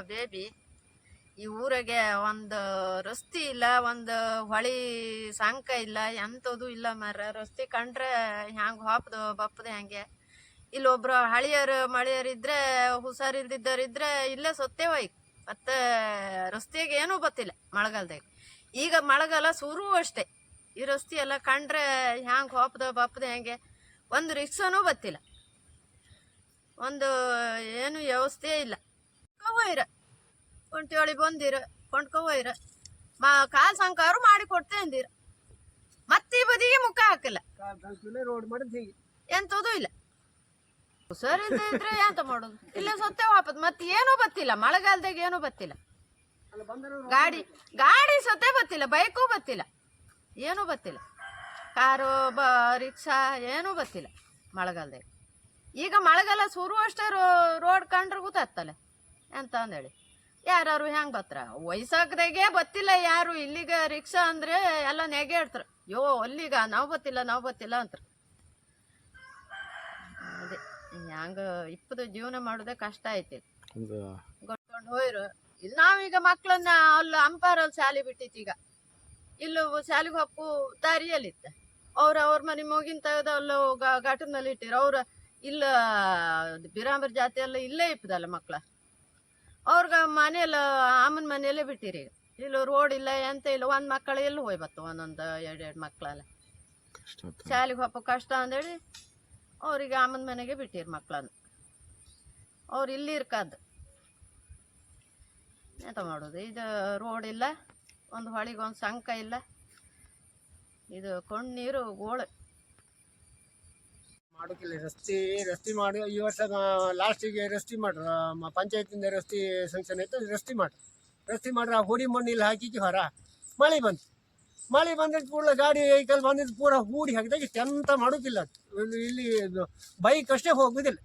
Baby ಈ ಊರಿಗೆ ಒಂದು ರಸ್ತೆ ಇಲ್ಲ, ಒಂದು ಹೊಳಿ ಸಾಂಕ ಇಲ್ಲ, ಎಂಥದ್ದು ಇಲ್ಲ ಮರ ರಸ್ತೆ ಕಂಡ್ರೆ ಹ್ಯಾಂಗೆ ಹಾಪ್ದು ಬಪ್ಪದು ಹ್ಯಾಂಗೆ. ಇಲ್ಲೊಬ್ರು ಹಳಿಯರು, ಮಳೆಯರು ಇದ್ರೆ, ಹುಷಾರಿಲ್ದಿದ್ದವ್ರು ಇದ್ರೆ ಇಲ್ಲೇ ಸತ್ತೇ ಈಗ ಮತ್ತೆ ರಸ್ತೆಗೆ ಏನೂ ಗೊತ್ತಿಲ್ಲ ಮಳೆಗಾಲದಾಗ. ಈಗ ಮಳೆಗಾಲ ಶುರು ಅಷ್ಟೇ. ಈ ರಸ್ತೆ ಎಲ್ಲ ಕಂಡ್ರೆ ಹ್ಯಾಂಗೆ ಹೋಪ್ದ ಬಪ್ಪದ ಹೆಂಗೆ ಒಂದು ರಿಕ್ಷಾನೂ ಬತ್ತಿಲ್ಲ. ಒಂದು ಏನು ವ್ಯವಸ್ಥೆ ಇಲ್ಲ. ಹೋಯ್ರ ಕುಂಟಿಯೊಳಿ ಬಂದಿರ ಕೊಂಡ್ಕೊ ಹೋಯ್ರ ಮಾ ಕಾಲ್ ಸಂಕಾರು ಮಾಡಿ ಕೊಡ್ತೇ ಅಂದಿರ. ಮತ್ತೆ ಬದಿಗೆ ಮುಖ ಹಾಕಿಲ್ಲ. ಎಂತದೂ ಇಲ್ಲ. ಸರಿ ಇದ್ರೆ ಎಂತ ಮಾಡುದು? ಇಲ್ಲ ಸತ್ತೇ ವಾಪಸ್. ಮತ್ತೆ ಏನೂ ಬತ್ತಿಲ್ಲ. ಮಳೆಗಾಲದಾಗ ಏನೂ ಬತ್ತಿಲ್ಲ. ಗಾಡಿ ಗಾಡಿ ಸತ್ತೇ ಬತ್ತಿಲ್ಲ. ಬೈಕು ಬತ್ತಿಲ್ಲ. ಏನೂ ಬತ್ತಿಲ್ಲ. ಕಾರು ಬ ರಿಕ್ಷಾ ಏನೂ ಬತ್ತಿಲ್ಲ ಮಳೆಗಾಲದಾಗ. ಈಗ ಮಳೆಗಾಲ ಶುರು ಅಷ್ಟೇ ರೋಡ್ ಕಂಡ್ರೆ ಗೊತ್ತಾಗ್ತಲ್ಲ. ಎಂತ ಅಂದೇಳಿ. ಯಾರು ಹೆಂಗೆ ಬತ್ತರ ವಯಸ್ಸಾಗದಾಗೆ ಬತ್ತಿಲ್ಲ ಯಾರು. ಇಲ್ಲಿಗ ರಿಕ್ಷಾ ಅಂದ್ರೆ ಎಲ್ಲ ನೆಗೆ ಇಡ್ತಾರೆ. ಯೋ ಅಲ್ಲಿಗ ನಾವು ಬತ್ತಿಲ್ಲ ನಾವು ಬತ್ತಿಲ್ಲ ಅಂತಾರೆ. ಅದೇ ಹ್ಯಾಂಗ ಇಪ್ಪದು ಜೀವನ ಮಾಡೋದೇ ಕಷ್ಟ ಐತಿ. ಗೊತ್ಕೊಂಡು ಹೋಯ್ರು. ಇಲ್ಲಿ ನಾವೀಗ ಮಕ್ಕಳನ್ನ ಅಲ್ಲಿ ಅಂಪಾರಲ್ಲಿ ಶಾಲೆ ಬಿಟ್ಟಿತ್ತು ಈಗ. ಇಲ್ಲೂ ಶಾಲೆಗೆ ಹಪ್ಪು ದಾರಿಯಲ್ಲಿತ್ತ ಅವ್ರು ಅವ್ರ ಮನೆ ಮಗಿನ ತೆಗೆದು ಅಲ್ಲೂ ಘಟನಲ್ಲಿ ಇಟ್ಟಿರು. ಅವ್ರ ಇಲ್ಲ ಬಿರಾಂಬರ್ ಜಾತಿ ಎಲ್ಲ ಇಲ್ಲೇ ಇಪ್ಪದಲ್ಲ ಮಕ್ಳ. ಅವ್ರಿಗೆ ಮನೆಯಲ್ಲ ಅಮ್ಮನ ಮನೆಯಲ್ಲೇ ಬಿಟ್ಟಿರಿ. ಇಲ್ಲಿ ರೋಡ್ ಇಲ್ಲ ಎಂತ ಇಲ್ಲ ಒಂದು ಮಕ್ಕಳು ಎಲ್ಲಿ ಹೋಯ್ ಬತ್ತು ಒಂದೊಂದು ಎರಡು ಎರಡು ಮಕ್ಕಳೆಲ್ಲ ಶಾಲೆಗೆ ಹೋಗೋ ಕಷ್ಟ ಅಂದೇಳಿ ಅವ್ರಿಗೆ ಅಮ್ಮನ ಮನೆಗೆ ಬಿಟ್ಟಿರಿ ಮಕ್ಕಳನ್ನು ಅವ್ರು ಇಲ್ಲಿ ಇರ್ಕದ್ದು ಎಂತ ಮಾಡೋದು ಇದು ರೋಡ್ ಇಲ್ಲ ಒಂದು ಹೊಳಿಗೆ ಒಂದು ಸಂಕ ಇಲ್ಲ. ಇದು ಕಣ್ಣೀರು ಗೋಳು. ಮಾಡೋಕ್ಕಿಲ್ಲ ರಸ್ತೆ ರಸ್ತೆ ಮಾಡಿ, ಈ ವರ್ಷ ಲಾಸ್ಟಿಗೆ ರಸ್ತೆ ಮಾಡ್ರು ಪಂಚಾಯತಿಂದ ರಸ್ತೆ ಸಂಕ್ಷನ್ ಆಯ್ತು ರಸ್ತೆ ಮಾಡ್ರು. ರಸ್ತೆ ಮಾಡ್ರೆ, ಆ ಹೂಡಿ ಮಣ್ಣು ಇಲ್ಲಿ ಹಾಕಿಕ್ಕೆ ಹೊರ. ಮಳೆ ಬಂತು. ಮಳೆ ಬಂದಿದ್ದು ಕೂಡ ಗಾಡಿ ವೆಹಿಕಲ್ ಬಂದಿದ್ದು ಪೂರ ಹೂಡಿ ಹಾಕಿದಾಗ ಇಷ್ಟೆಂತ ಮಾಡೋಕ್ಕಿಲ್ಲ. ಇಲ್ಲಿ ಬೈಕ್ ಅಷ್ಟೇ ಹೋಗುದಿಲ್ಲ.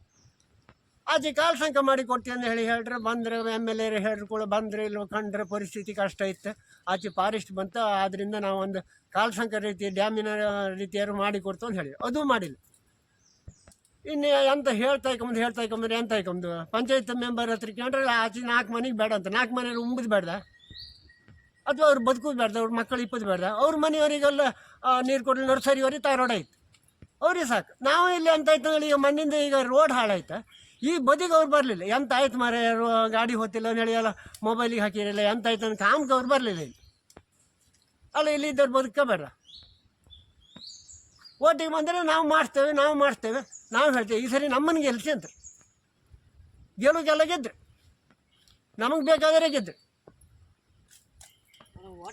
ಆಚೆ ಕಾಲ್ ಸಂಕ ಮಾಡಿ ಅಂತ ಹೇಳಿ ಹೇಳ್ರೆ, ಬಂದ್ರೆ ಎಂ ಎಲ್ ಎ ಹೇಳ್ರು ಕೂಡ ಬಂದ್ರೆ ಇಲ್ಲೋ ಕಂಡ್ರೆ ಪರಿಸ್ಥಿತಿ ಕಷ್ಟ ಇತ್ತು. ಆಚೆ ಫಾರೆಸ್ಟ್ ಬಂತು ಆದ್ದರಿಂದ ನಾವು ಒಂದು ಕಾಲ್ ಸಂಕ ರೀತಿ ಡ್ಯಾಮಿನ ರೀತಿಯಾರು ಮಾಡಿ ಕೊಡ್ತು ಅಂತ ಹೇಳಿ. ಅದು ಮಾಡಿಲ್ಲ. ಇನ್ನು ಎಂತ ಹೇಳ್ತಾ ಇಕೊಂಬಂದು ಹೇಳ್ತಾ ಇಕೊಂಬಂದ್ರೆ ಎಂತ ಇಕೊಂಬಂದು ಪಂಚಾಯತ್ ಮೆಂಬರ್ ಹತ್ರ ಕೇಳ್ರೆ ಆಚೆ ನಾಲ್ಕು ಮನೆಗೆ ಬೇಡ ಅಂತ. ನಾಲ್ಕು ಮನೇಲಿ ಉಂಬುದು ಬೇಡ ಅಥವಾ ಅವ್ರು ಬದುಕೋದು ಬೇಡ ಅವ್ರ ಮಕ್ಕಳು ಇಪ್ಪದು ಬೇಡ ಅವ್ರ ಮನೆಯವರಿಗೆಲ್ಲ ನೀರು ಕೊಡಲಿ ನರ್ಸರಿವರೆಗೆ ತಾರೋಡ ಆಯ್ತು. ಅವ್ರಿಗೆ ಸಾಕು. ನಾವು ಇಲ್ಲಿ ಎಂತ ಆಯ್ತು ಈಗ ಮಣ್ಣಿಂದ ಈಗ ರೋಡ್ ಹಾಳಾಯ್ತು? ಈ ಬದಿಗೆ ಅವ್ರು ಬರಲಿಲ್ಲ. ಎಂತ ಆಯ್ತು ಮಾರ ಗಾಡಿ ಹೊತ್ತಿಲ್ಲ ಅಂತ ಹೇಳಿ ಎಲ್ಲ ಮೊಬೈಲಿಗೆ ಹಾಕಿರಲಿಲ್ಲ. ಎಂತ ಆಯ್ತು ಅಂತ ಕಾಮ್ಗೆ ಅವ್ರು ಬರಲಿಲ್ಲ ಇಲ್ಲಿ. ಅಲ್ಲ, ಇಲ್ಲಿ ಇದ್ದವ್ರು ಬದುಕಬೇಡ ಓಟಿಗೆ ಬಂದರೆ ನಾವು ಮಾಡ್ತೇವೆ ನಾವು ಮಾಡ್ತೇವೆ. ನಾವು ಹೇಳ್ತೇವೆ, ಈ ಸರಿ ನಮ್ಮನ್ನು ಗೆಲ್ಲಿಸಿ ಅಂತ. ಗೆಲುಗೆಲ್ಲ ಗೆದ್ರೆ ನಮಗೆ ಬೇಕಾದರೆ ಗೆದ್ರೆ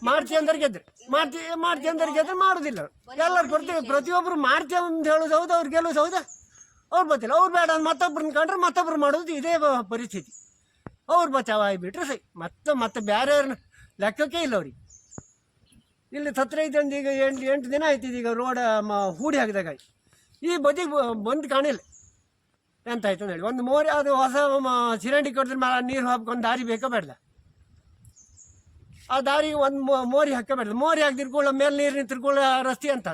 ಮಾಡ್ತಿ ಅಂದ್ರೆ ಗೆದ್ರೆ ಮಾಡ್ತಿ ಮಾಡ್ತಿ ಅಂದ್ರೆ ಗೆದ್ರೆ ಮಾಡೋದಿಲ್ಲ. ಎಲ್ಲರೂ ಪ್ರತಿ ಪ್ರತಿಯೊಬ್ಬರು ಮಾಡ್ತಿ ಅಂತ ಹೇಳೋದು ಹೌದು, ಅವ್ರು ಗೆಲ್ಲೋದು ಹೌದಾ? ಅವ್ರು ಬರ್ತಿಲ್ಲ ಅವ್ರು ಬೇಡ ಅಂತ ಮತ್ತೊಬ್ರನ್ನ ಕಂಡ್ರೆ ಮತ್ತೊಬ್ಬರು ಮಾಡೋದು ಇದೇ ಪರಿಸ್ಥಿತಿ. ಅವ್ರು ಬಚಾವ್ ಆಗಿಬಿಟ್ರೆ ಸರಿ. ಮತ್ತೆ ಮತ್ತೆ ಬೇರೆ ಲೆಕ್ಕಕ್ಕೆ ಇಲ್ಲ ಅವ್ರಿಗೆ. ಇಲ್ಲಿ ಸತ್ರ ಐತಂದು ಈಗ ಎಂಟು ಎಂಟು ದಿನ ಆಯ್ತು ಈಗ ರೋಡ ಹೂಡಿ ಹಾಕಿದಾಗ ಈ ಬದಿಗೆ ಬಂದು ಕಾಣಿಲ್ಲ. ಎಂತ ಆಯ್ತು ಅಂತ ಹೇಳಿ. ಒಂದು ಮೋರಿ, ಅದು ಹೊಸ ಚಿರಂಡಿ ಕೊಡಿದ್ರೆ ಮೇಲೆ ನೀರು ಹಾಕೊಂಡು ದಾರಿ ಬೇಕೋ ಬೇಡ ಆ ದಾರಿಗೆ ಒಂದು ಮೋರಿ ಹಾಕಬೇಡ ಮೋರಿ ಹಾಕಿ ತಿರ್ಕೊಳ್ಳೋ ಮೇಲೆ ನೀರು ನಿಂತಿರ್ಕೊಳ್ಳೋ ರಸ್ತೆ ಅಂತ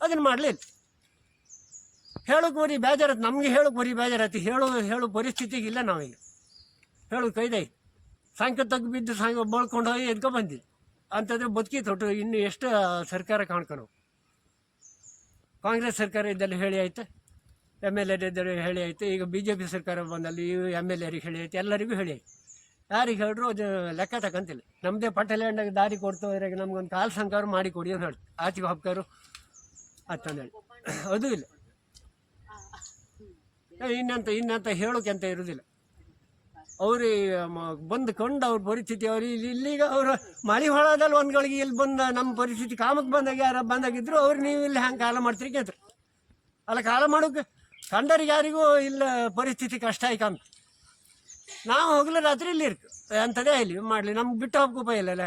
ಅದನ್ನು ಮಾಡಲಿಲ್ಲ. ಹೇಳೋಕೆ ಬರೀ ಬೇಜಾರತ್ತೆ ನಮಗೆ ಹೇಳೋಕೆ ಬರೀ ಬೇಜಾರತ್ತೆ ಹೇಳೋ ಹೇಳೋ ಪರಿಸ್ಥಿತಿಗೆ ಇಲ್ಲ ನಾವೀಗ ಹೇಳೋದು ಕೈದೈ ಸಾಯಂಕಾಲ ತಗ್ಗು ಬಿದ್ದು ಸಾಯಂಕಾಲ ಬಳ್ಕೊಂಡು ಹೋಗಿ ಎದ್ಕೊ ಬಂದಿದ್ದು ಅಂತಂದ್ರೆ ಬದುಕಿ ತೊಟ್ಟು ಇನ್ನು ಎಷ್ಟು ಸರ್ಕಾರ ಕಾಣ್ಕೊನು ಕಾಂಗ್ರೆಸ್ ಸರ್ಕಾರ ಇದ್ದಲ್ಲಿ ಹೇಳಿ ಆಯಿತು? ಎಂ ಎಲ್ ಎ ಇದ್ದರೆ ಹೇಳಿ ಆಯಿತು? ಈಗ ಬಿ ಜೆ ಪಿ ಸರ್ಕಾರ ಬಂದಲ್ಲಿ ಎಂ ಎಲ್ ಎರಿಗೆ ಹೇಳಿ ಆಯ್ತು? ಎಲ್ಲರಿಗೂ ಹೇಳಿ ಆಯ್ತು? ಯಾರಿಗೆ ಹೇಳಿದ್ರು ಅದು ಲೆಕ್ಕ ತಗೊಂತಿಲ್ಲ ನಮ್ಮದೇ ಪಟ್ಟೆಲ್ಯಾಂಡಾಗ ದಾರಿ ಕೊಡ್ತು ಇದ್ರಾಗ ನಮ್ಗೊಂದು ಕಾಲು ಸಂಕಾರ ಮಾಡಿ ಕೊಡಿ ಅಂತ ಹೇಳಿ ಆಚೆಗೆ ಹಬ್ಕಾರು ಅಂತಂದೇಳಿ ಅದು ಇಲ್ಲ. ಇನ್ನಂತ ಇನ್ನಂತ ಹೇಳೋಕೆ ಅಂತ ಇರೋದಿಲ್ಲ. ಅವ್ರು ಬಂದು ಕಂಡು ಅವ್ರ ಪರಿಸ್ಥಿತಿ, ಅವ್ರು ಇಲ್ಲಿ, ಇಲ್ಲಿಗ ಅವರು ಮಳೆ ಹೊಳದಲ್ಲಿ ಒಂದ್ಗಳಿಗೆ ಇಲ್ಲಿ ಬಂದ ನಮ್ಮ ಪರಿಸ್ಥಿತಿ, ಕಾಮಕ್ಕೆ ಬಂದಾಗ ಯಾರ ಬಂದಾಗಿದ್ರು ಅವ್ರು ನೀವು ಇಲ್ಲಿ ಹ್ಯಾಂಗೆ ಕಾಲ ಮಾಡ್ತೀರಿ ಕೇಳ್ತಾರೆ ಅಲ್ಲ, ಕಾಲ ಮಾಡೋಕೆ ಕಂಡರಿಗೆ ಯಾರಿಗೂ ಇಲ್ಲ ಪರಿಸ್ಥಿತಿ ಕಷ್ಟ ಆಯ್ಕಂತ ನಾವು ಹೋಗ್ಲಿ ರಾತ್ರಿ ಇಲ್ಲಿ ಇರ್ಕು ಅಂಥದ್ದೇ ಇಲ್ಲಿ ಮಾಡಲಿ. ನಮ್ಗೆ ಬಿಟ್ಟು ಹೋಗ್ಕೋಪ ಇಲ್ಲಲ್ಲ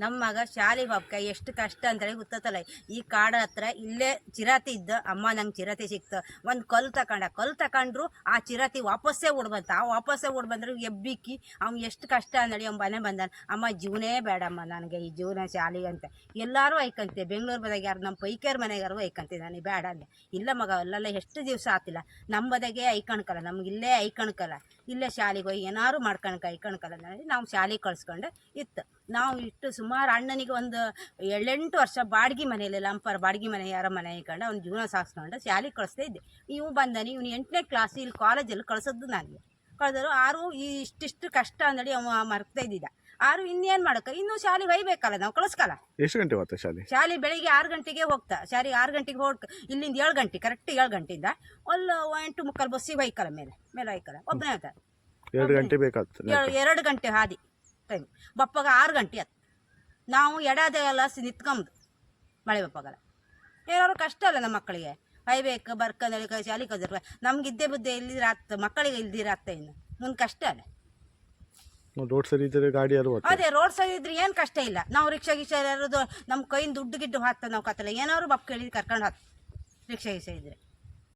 ನಮ್ಮ ಮಗ ಶಾಲೆಗೆ ಬಾಬ್ಕ ಎಷ್ಟು ಕಷ್ಟ ಅಂತೇಳಿ ಗೊತ್ತಲ್ಲ ಈ ಕಾಡ ಹತ್ರ ಇಲ್ಲೇ ಚಿರಾತಿ ಇದ್ದ, ಅಮ್ಮ ನಂಗೆ ಚಿರತೆ ಸಿಕ್ತು. ಒಂದು ಕಲ್ಲು ತಕೊಂಡ, ಕಲ್ಲು ತಕೊಂಡ್ರು ಆ ಚಿರತೆ ವಾಪಸ್ಸೇ ಓಡ್ಬಂತ, ಆ ವಾಪಸ್ಸೇ ಓಡ್ಬಂದ್ರೆ ಎಬ್ಬಿಕ್ಕಿ, ಅವ್ನು ಎಷ್ಟು ಕಷ್ಟ ಅಂದೇಳಿ ಅವ್ನು ಮನೆ ಬಂದಾನ. ಅಮ್ಮ, ಜೀವನೇ ಬೇಡಮ್ಮ ನನಗೆ ಈ ಜೀವನ ಶಾಲಿ ಅಂತ. ಎಲ್ಲರೂ ಐಕಂತೆ, ಬೆಂಗಳೂರು ಬದಾಗ ಯಾರು ನಮ್ಮ ಪೈಕೇರ್ ಮನೆಗಾರು ಐಕಂತೆ, ನನಗೆ ಬೇಡ ಅಂದೆ. ಇಲ್ಲ ಮಗ, ಅಲ್ಲೆಲ್ಲ ಎಷ್ಟು ದಿವಸ ಆತಿಲ್ಲ. ನಮ್ಮ ಬದಾಗೆ ಐಕಣ್ಕಲ್ಲ ನಮ್ಗೆ ಇಲ್ಲೇ ಐಕಣ್ಕಲ್ಲ ಇಲ್ಲೇ ಶಾಲೆಗೆ ಹೋಗಿ ಏನಾರು ಮಾಡ್ಕೊಂಡು ಕೈ ಕಣ್ಕಲ್ಲ ನಾವು ಶಾಲೆಗೆ ಕಳ್ಸ್ಕೊಂಡು. ಇತ್ತು. ನಾವು ಇಷ್ಟು ಸುಮಾರು ಅಣ್ಣನಿಗೆ ಒಂದು ಏಳೆಂಟು ವರ್ಷ ಬಾಡಿಗೆ ಮನೆಯಲ್ಲಿ ಲಂಪರ್ ಬಾಡಿಗೆ ಮನೆ, ಯಾರ ಮನೆ ಇಟ್ಕೊಂಡು ಅವ್ನ ಜೀವನ ಸಾಗಿಸ್ಕೊಂಡು. ಶಾಲೆಗೆ ಕಳಿಸ್ತಾ ಇದ್ದೆ. ಇವು ಬಂದಾನೆ ಇವನು ಎಂಟನೇ ಕ್ಲಾಸ್ ಇಲ್ಲಿ ಕಾಲೇಜಲ್ಲಿ ಕಳ್ಸೋದು ನನಗೆ. ಕಳೆದರು ಆರು ಈ ಇಷ್ಟಿಷ್ಟು ಕಷ್ಟ ಅಂದಡಿ ಅವ ಮರ್ತಾ ಇದ್ದಿದ್ದ. ಆರು ಇನ್ನೇನ್ ಮಾಡಕ್ಕ ಇನ್ನು ಶಾಲೆ ಒಯ್ಬೇಕಲ್ಲ ನಾವು? ಕಳಿಸ್ಕಲ್ಲ? ಎಷ್ಟು ಗಂಟೆ ಹೋಗ್ತಾ ಶಾಲೆ? ಶಾಲೆ ಬೆಳಿಗ್ಗೆ ಆರು ಗಂಟೆಗೆ ಹೋಗ್ತಾ. ಶಾಲೆ ಆರು ಗಂಟೆಗೆ ಹೋಗ್ ಇಲ್ಲಿಂದ ಏಳು ಗಂಟೆ ಕರೆಕ್ಟ್ ಏಳು ಗಂಟೆಯಿಂದ ಒಲ್ಲ ಎಂಟು ಮುಕ್ಕಾಲು ಬಸ್ಸಿಗೆ ಒಯ್ಕಲ್ಲ ಮೇಲೆ. ಮೇಲೆ ಒಯ್ಕಲ್ಲ. ಒಬ್ಬನೇ ಹೋಗ್ತಾರೆ ಎರಡು ಗಂಟೆ ಬೇಕಾಗ್ತದೆ. ಎರ- ಎರಡು ಗಂಟೆ ಹಾದಿ ಟೈಮ್ ಬಪ್ಪಗ ಆರು ಗಂಟೆ ಆಯ್ತು ನಾವು ಎಡದೆ ಎಲ್ಲ ನಿತ್ಕೊಂಬುದು ಮಳೆ ಬಪ್ಪಗಲ್ಲ. ಏನಾದ್ರು ಕಷ್ಟ ಅಲ್ಲ ನಮ್ಮ ಮಕ್ಕಳಿಗೆ? ಐಬೇಕು ಬರ್ಕ ಶಾಲೆ ಕಲ್ಸಿರ್ಕ ನಮ್ಗೆ ಇದ್ದೇ ಬುದ್ಧಿ ಇಲ್ದಿರ ಆತ ಮಕ್ಕಳಿಗೆ ಇಲ್ದಿರ ಆತ ಇನ್ನು. ಮುಂದೆ ಕಷ್ಟ ಅಲ್ಲ. ರೋಡ್ ಸರಿ ಇದ್ರೆ ಗಾಡಿ ಯಾರು ಅದೇ, ರೋಡ್ ಸೈಡ್ ಇದ್ರೆ ಏನು ಕಷ್ಟ ಇಲ್ಲ. ನಾವು ರಿಕ್ಷಾ ಗಿಕ್ಷಾ ಯಾರದು ನಮ್ಮ ಕೈಯಿಂದ ದುಡ್ಡು ಗಿಡ್ಡು ಹಾಕ್ತ ನಾವು ಕತ್ತಲೆ ಏನಾದ್ರು ಬಪ್ ಕೇಳಿ ಕರ್ಕೊಂಡು ಹಾಕ್ ರಿಕ್ಷಾ ಗಿಕ್ಷಾ ಇದ್ರೆ.